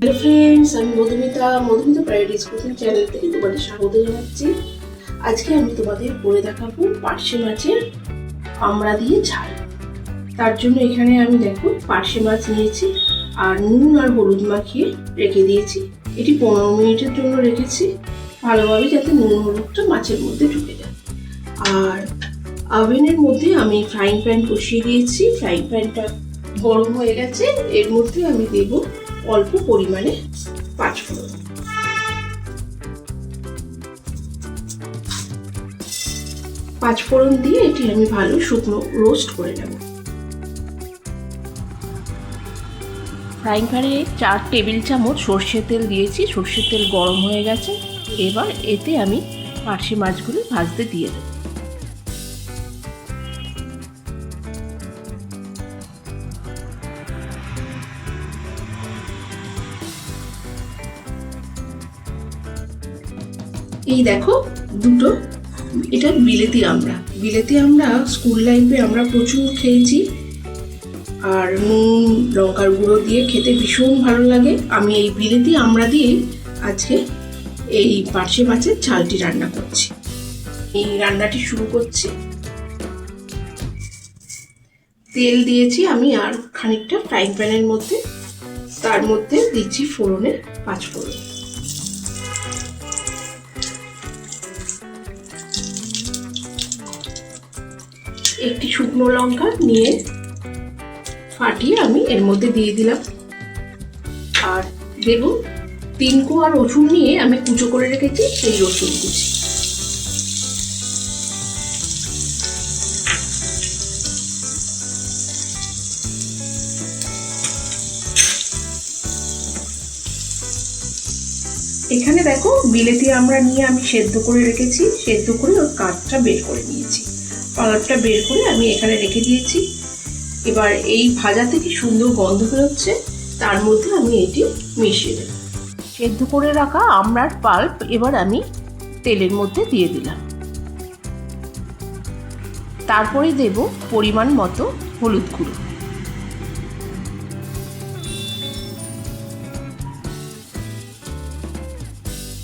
Hello friends আমি Madhumita. Madhumita paradise cooking channel থেকে তোমাদের স্বাগত জানাচ্ছি। আজকে আমি তোমাদের করে দেখাবো পার্শে মাছের আমড়া দিয়ে ঝাল। তার জন্য এখানে আমি দেখো পার্শে মাছ নিয়েছি আর নুন আর হলুদ মাখিয়ে রেখে দিয়েছি। এটি পনেরো মিনিটের জন্য রেখেছি, ভালোভাবে যাতে নুন হলুদটা মাছের মধ্যে ঢুকে যায়। আর ওভেনের মধ্যে আমি ফ্রাইং প্যান বসিয়ে দিয়েছি। ফ্রাইং প্যানটা গরম হয়ে গেছে, এর মধ্যে আমি দেব অল্প পরিমাণে পাঁচ পাঁচফোড়ন পাঁচফোড়ন দিয়ে এটি আমি ভালো শুকনো রোস্ট করে নেব। ফ্রাইং প্যানে চার টেবিল চামচ সর্ষের তেল দিয়েছি, সর্ষের তেল গরম হয়ে গেছে। এবার এতে আমি পার্শে মাছগুলো ভাজতে দিয়ে দেবো। এই দেখো দুটো। এটা বিলেতি আমরা। বিলেতি আমরা স্কুল লাইফে আমরা প্রচুর খেয়েছি। আর নুন, লঙ্কার গুঁড়ো দিয়ে খেতে ভীষণ ভালো লাগে। আমি এই বিলেতি আমরা দিয়ে আজকে এই পার্শে মাছের ঝালটি রান্না করছি। এই রান্নাটি শুরু করছি। তেল দিয়েছি আমি আর খানিকটা ফ্রাইং প্যানের মধ্যে। তার মধ্যে দিচ্ছি ফোড়নে পাঁচ ফোড়ন। একটি শুকনো লঙ্কা নিয়ে ফাটিয়ে আমি এর মধ্যে দিয়ে দিলাম। আর দেব তিন কোয়া রসুন নিয়ে আমি কুচো করে রেখেছি, সেই রসুন কুচি। এখানে দেখো, বিলেতি আমরা নিয়ে আমি সেদ্ধ করে রেখেছি, সেদ্ধ করে ওর কাঠটা বের করে নিয়েছি। পালকটা বের করে আমি এখানে রেখে দিয়েছি। এবার এই ভাজা থেকে সুন্দর গন্ধ বেরোচ্ছে, তার মধ্যে আমি এটি মিশিয়ে দেব। সেদ্ধ করে রাখা আমড়ার পাল্প এবার আমি তেলের মধ্যে দিয়ে দিলাম। তারপরে দেব পরিমাণ মতো হলুদ গুঁড়ো।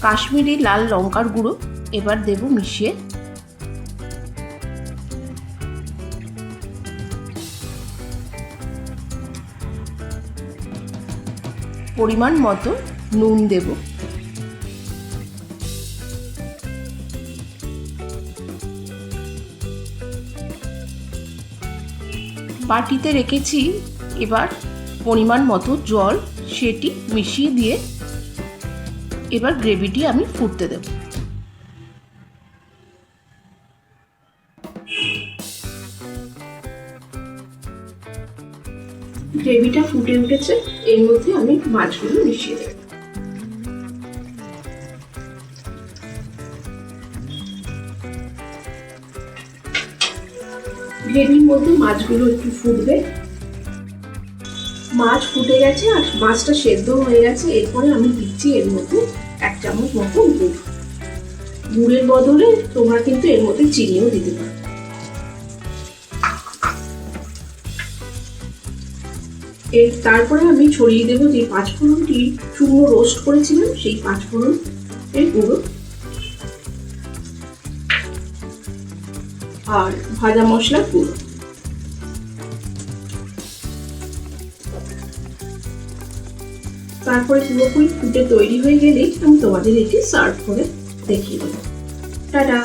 কাশ্মীরি লাল লঙ্কার গুঁড়ো এবার দেব মিশিয়ে পরিমাণ মতো নুন দেব। বাটিতে রেখেছি এবার পরিমাণ মতো জল, সেটি মিশিয়ে দিয়ে এবার গ্রেভিটি আমি ফুটতে দেব। গ্রেভিটা ফুটে উঠেছে। এর মধ্যে আমি মাছগুলো মিশিয়ে দেব। গ্রেভির মধ্যে মাছগুলো একটু ফুটবে। মাছ ফুটে গেছে আর মাছটা সেদ্ধ হয়ে গেছে। এরপরে আমি দিচ্ছি এর মধ্যে এক চামচ মতো গুড়। গুড়ের বদলে তোমরা কিন্তু এর মধ্যে চিনিও দিতে পারো। এর তারপরে আমি ছড়িয়ে দেবো যে পাঁচফোড়নটি চূর্ণ রোস্ট করেছিলাম, সেই পাঁচফোড়ন এর গুঁড়ো। আর ভাজা মশলার গুঁড়ো। তারপরে পুরোপুরি ফুটে তৈরি হয়ে গেলেই আমি তোমাদের এটি সার্ভ করে দেখিয়ে দেবো। টাটা!